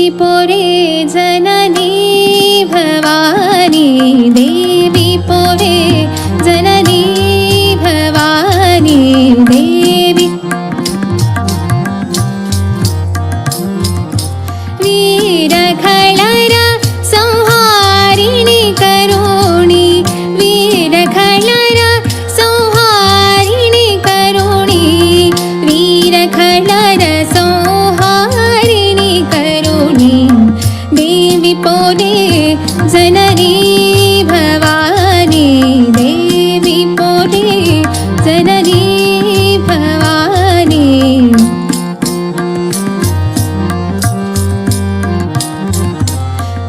देवी पोरे जननी भवानी देवी पोरे जननी भवानी।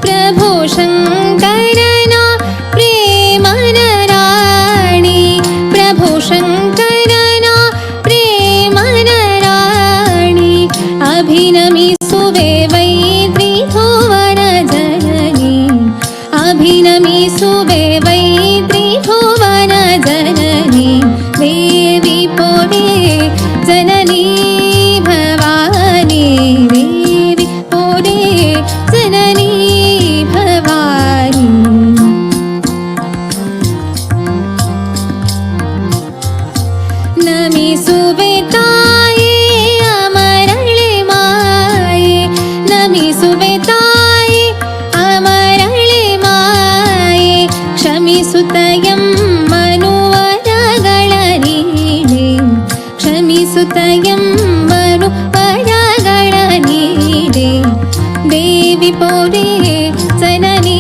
प्रभो शङ्करना प्रेमनराणि प्रभो शङ्करना प्रेमनराणि अभिनमि सुवे वै सुवे वै त्रिभुवन जननी देवी पोरे जननी पोरे जननी भवानी नमि सुवेताये अमरळे माये नमि सुवेताये ക്ഷമി സുതയം മനുവരാകളീടേ ക്ഷമി സുതയം മനുവരാകളീടേ ദേവി പോരേ സനനി